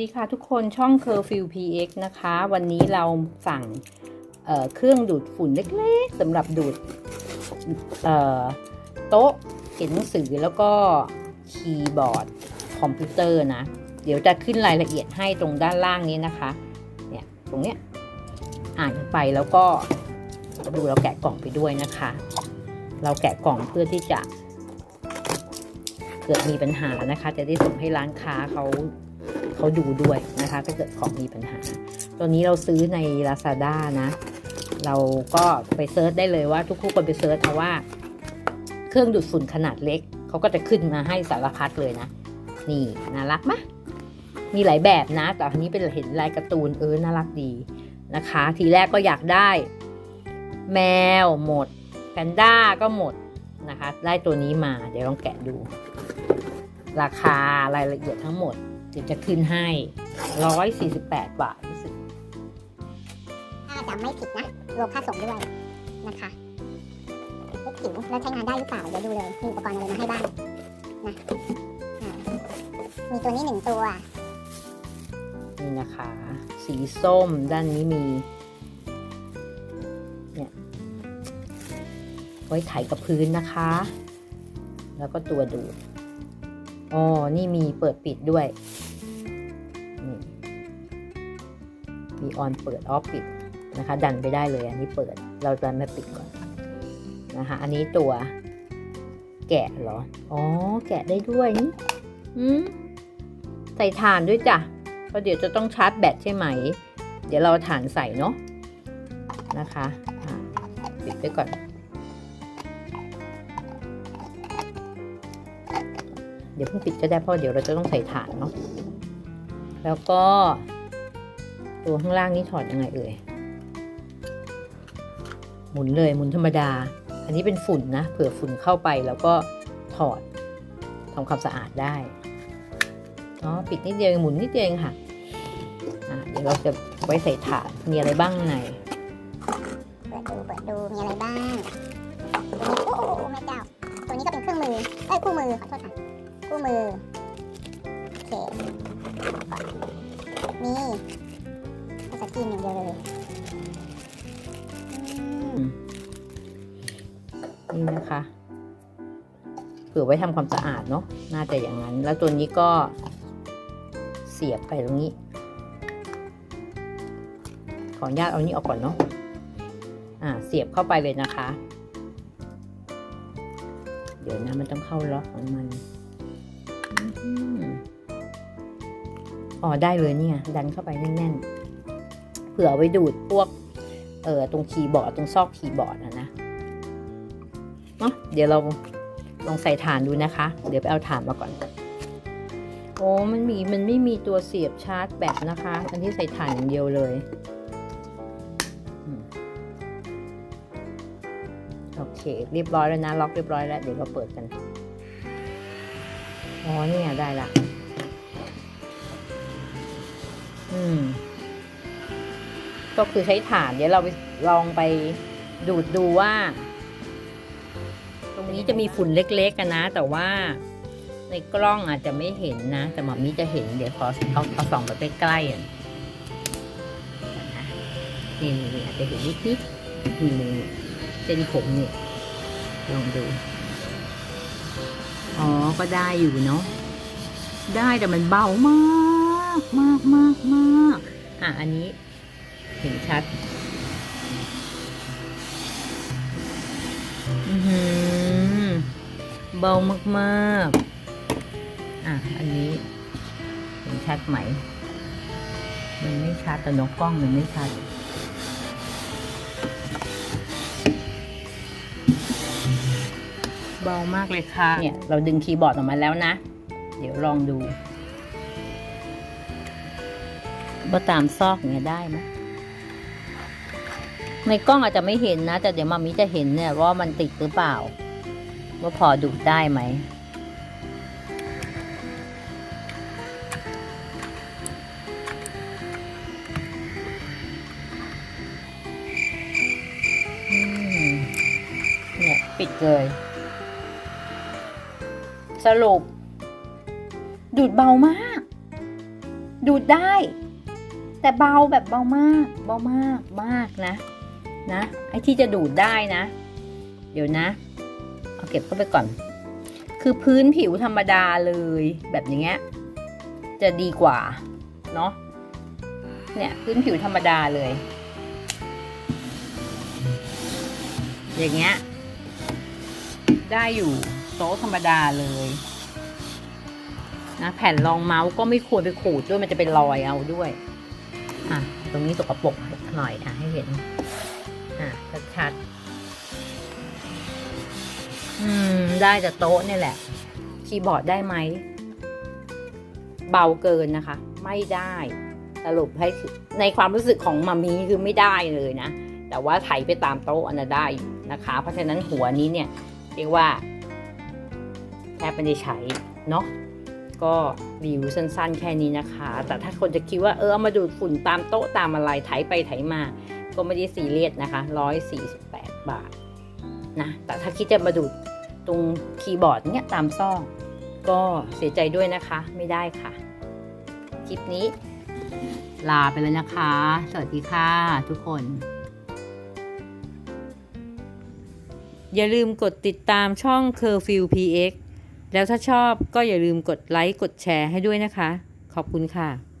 ดีค่ะทุกคนช่อง Curfew PX นะคะ วันนี้เราสั่งเเครื่องดูดฝุ่นเล็กๆสำหรับดูดโต๊ะเขียนหนังสือแล้วก็คีย์บอร์ดคอมพิวเตอร์นะ เดี๋ยวจะขึ้นรายละเอียดให้ตรงด้านล่างนี้นะคะ เนี่ยตรงเนี้ยอ่านไปแล้วก็ดูเราแกะกล่องไปด้วยนะคะ เราแกะกล่องเพื่อที่จะ เกิดมีปัญหานะคะ จะได้ส่งให้ร้านค้าเขาเขาดูด้วยนะคะ ถ้าเกิดของมีปัญหา ตัวนี้เราซื้อใน Lazada นะ เราก็ไปเซิร์ชได้เลยว่าทุกคู่คนไปเซิร์ชเอาว่า เครื่องดูดฝุ่นขนาดเล็กเขาก็จะขึ้นมาให้สารพัดเลยนะ นี่น่ารักไหมมีหลายแบบนะ แต่อันนี้เป็นเห็นลายการ์ตูนเออน่ารักดีนะคะ ทีแรกก็อยากได้ แมวหมดแพนด้าก็หมด นะคะ ได้ตัวนี้มาเดี๋ยวลองแกะดู ราคารายละเอียดทั้งหมดเดี๋ยวจะขึ้นให้ 148 บาทรู้สึกถ้าจำไม่ผิดนะรวมค่าส่งด้วยนะคะเล็กจิ๋วแล้วใช้งานได้หรือเปล่าเดี๋ยวดูเลยมีอุปกรณ์อะไรมาให้บ้างนะอ่ามีตัวนี้หนึ่งตัวนี่นะคะ สีส้มด้านนี้มีเนี่ย ไว้ไถกับพื้นนะคะ แล้วก็ตัวดูดอ๋อนี่มีเปิดปิดด้วยนี่มีออนเปิดออฟปิดนะคะ ดันไปได้เลย อันนี้เปิด เราจะมาปิดก่อนนะคะ อันนี้ตัวแกะเหรอ อ๋อ แกะได้ด้วยนี่อืมใส่ถ่านด้วยจ้ะ เพราะเดี๋ยวจะต้องชาร์จแบตใช่ไหม เดี๋ยวเราเอาถ่านใส่เนาะนะคะ ปิดไว้ก่อน เดี๋ยวเพิ่งปิดก็ได้เพราะเดี๋ยวเราจะต้องใส่ถานเนาะแล้วก็ ตัวข้างล่างนี้ถอดยังไงเอ่ยหมุนเลยหมุนธรรมดา อันนี้เป็นฝุ่นนะ เผื่อฝุ่นเข้าไปแล้วก็ถอดทำความสะอาดได้อ๋อปิดนิดเดียวหมุนนิดเดียวเองค่ะอะเดี๋ยวเราจะไว้ใส่ถาดมีอะไรบ้างในเปิดดูเปิดดูมีอะไรบ้าง โอ้โหแม่เจ้า ตัวนี้ก็เป็นเครื่องมือ เอ้ยคู่มือขอโทษค่ะ คู่มือโอเคนี่ภาษาจีนอย่างเดียวเลยนี่นะคะ เผื่อไว้ทำความสะอาดเนาะน่าจะอย่างนั้น แล้วตัวนี้ก็เสียบไปตรงนี้ ขออนุญาตเอานี้ออกก่อนเนาะอ่าเสียบเข้าไปเลยนะคะ เดี๋ยวนะมันต้องเข้าล็อกของมัน อ๋อได้เลยเนี่ย ดันเข้าไปแน่นๆ เผื่อไว้ดูดพวก เออตรงคีย์บอร์ดตรงซอกคีย์บอร์ดอะนะเนาะเดี๋ยวเราลองใส่ฐานดูนะคะ เดี๋ยวไปเอาฐานมาก่อน โอ้มันมีมันไม่มีตัวเสียบชาร์จแบตนะคะ อันที่ใส่ฐานอย่างเดียวเลยโอเค เรียบร้อยแล้วนะ ล็อกเรียบร้อยแล้ว เดี๋ยวเราเปิดกัน อ๋อนี่ไงได้ละ อืม ก็คือใช้ฐานเดี๋ยวเราไปลองไปดูดดูว่า ตรงนี้จะมีฝุ่นเล็กๆกันนะ แต่ว่าในกล้องอาจจะไม่เห็นนะ แต่หมอมีจะเห็น เดี๋ยวขอเอาเอาส่องไปใกล้ๆอะนี่นี่อาจจะเห็นนิดๆนี่นี่เส้นผมเนี่ยลองดู อ๋อ ก็ได้อยู่เนาะ ได้แต่มันเบามาก มากมากมากอะ อันนี้ เห็นชัด อือหือ เบามากๆ อะ อันนี้ เห็นชัดไหม มันไม่ชัดแต่นกกล้องมันไม่ชัด เบามากเลยค่ะ เนี่ย เราดึงคีย์บอร์ดออกมาแล้วนะ เดี๋ยวลองดูว่าตามซอกเนี่ยได้ไหมในกล้องอาจจะไม่เห็นนะ แต่เดี๋ยวมามิจะเห็นเนี่ยว่ามันติดหรือเปล่า ว่าพอดูดได้ไหมอืมเนี่ยปิดเลย สรุป ดูดเบามาก ดูดได้ แต่เบาแบบเบามาก เบามากมากนะ นะไอ้ที่จะดูดได้นะ เดี๋ยวนะ เอาเก็บเข้าไปก่อน คือพื้นผิวธรรมดาเลยแบบอย่างเงี้ยจะดีกว่าเนาะเนี่ยพื้นผิวธรรมดาเลย อย่างเงี้ยได้อยู่ โต๊ะธรรมดาเลยนะแผ่นรองเมาส์ก็ไม่ควรไปขูดด้วยมันจะเป็นรอยเอาด้วย อะ ตรงนี้สกปรกหน่อยอะให้เห็น อะชัดๆอืม ได้แต่โต๊ะนี่แหละ คีย์บอร์ดได้ไหม เบาเกินนะคะ ไม่ได้ สรุปให้ในความรู้สึกของมามีคือไม่ได้เลยนะ แต่ว่าไถไปตามโต๊ะอันนั้นได้อยู่นะคะ เพราะฉะนั้นหัวนี้เนี่ยเรียกว่า แทบไม่ได้ใช้เนาะก็รีวิวสั้นๆ แค่นี้นะคะ แต่ถ้าคนจะคิดว่าเออเอามาดูดฝุ่นตามโต๊ะตามอะไรไถไปไถมา ก็ไม่ได้ซีเรียสนะคะ 148 บาทนะแต่ถ้าคิดจะมาดูดตรงคีย์บอร์ดเนี่ยตามซ่องก็เสียใจด้วยนะคะไม่ได้ค่ะ คลิปนี้ ลาไปแล้วนะคะ สวัสดีค่ะทุกคน อย่าลืมกดติดตามช่อง Curfew PX แล้วถ้าชอบก็อย่าลืมกดไลค์กดแชร์ให้ด้วยนะคะ ขอบคุณค่ะ